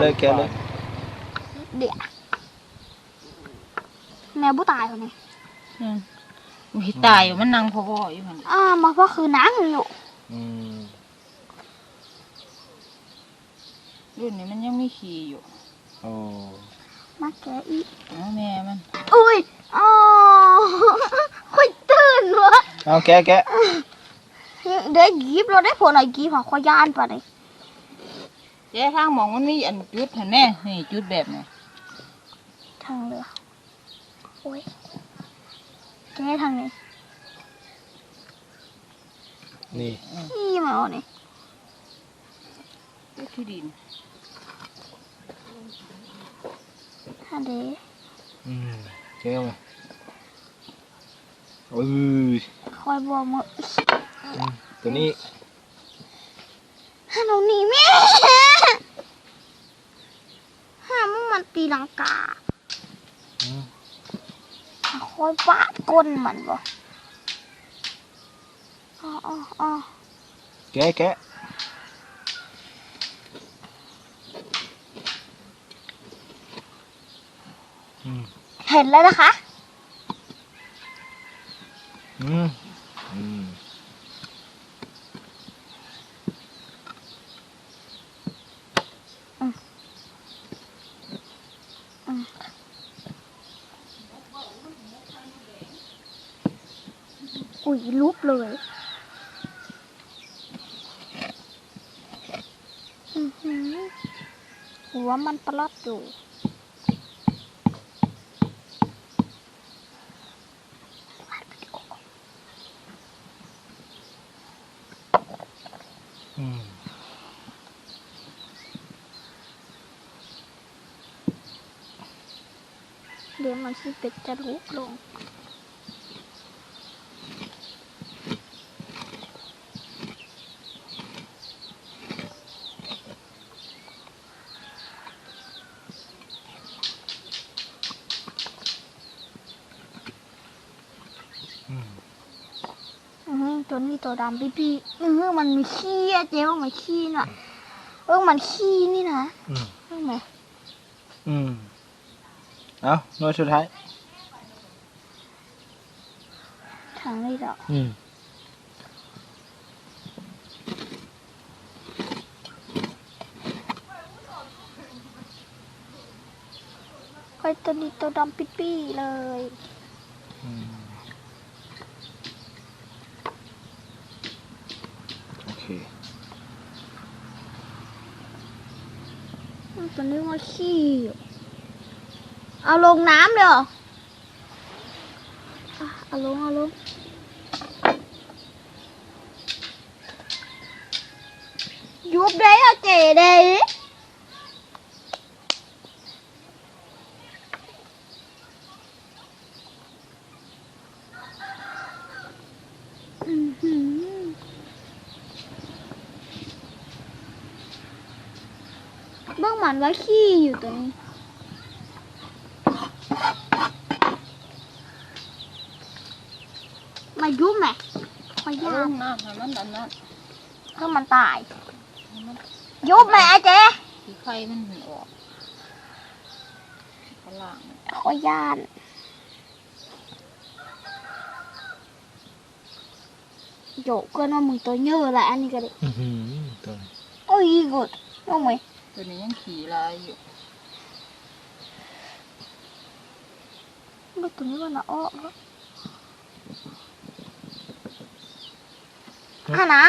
เลยแกะเลยเดี๋ยวแมวบุตายคนนี้อืมอุ้ยตายอยู่มันนั่งพอๆอยู่มันอ่ามาเพราะคือน้ำอยู่อืมรุ่นนี้มันยังไม่ขี่อยู่โอ้มาแกะอีกอ๋อแม่มันอุ้ยอ๋อค่อยตื่นวะเอาแกะแกะเดี๋ยวกีบเราได้ผลอะไรกีบของขอยานปะเนี่ย เจ๊ทางหมองมันมีอันจุดเห็นแม่นี่จุดแบบนี้ทางเรือโอ้ยแกะทางนี้นี่ขี้มาเอาเนี่ยจุดที่ดินฮันเดอืมแกะมาเอ้ยคอยบอกมือตัวนี้ฮันเอาหนีแม่ ห้ามึงมันตีลังกาอืมคอยปาดก้นมันบ่อ๋ออ๋ออ๋อแกะแกะอืมเห็นแล้วนะคะ อืม อืม ยลุกเลยอือหือหัวมันปลอดอยู่อืมเดี๋ยวมันสิเป็ดจะลุกลง อืมอือหือตัวนี้ตัวดำพี่พี่ๆอือหือมันมีขี้อะเจ๊ว่ามันขี้น่ะเออมันขี้นี่นะอืมเออไหมอืมเอาหน่วยสุดท้ายทางนี้ดอกอืมค่อยตัวนี้ตัวดำปิ๊ปี้เลย อืม โอเคอืมตัวนี้ว่าขี้อยู่เอาลงน้ำเลยเหรออะเอาลงเอาลงยุบได้อะเจ๋เด้อื้อหือ เบื้องหมันว่าขี้อยู่ตัวนี้ มายุบไหมขอเอายาลกงน้ำให้มันอันนั้นเพื่อมันตายให้มันยุบไหมไอ้เจ๊ขี้ไข่มันออกกระล่างขอยานโยกก็น้องมึงตัวเยอะแหละอันนี้ก็ได้อือหือตัวนี้โอ้ยกดน้องไหม ตัวนี้ยังขี่ลายอยู่ลูกตัวนี้มันละอ้ออะนะ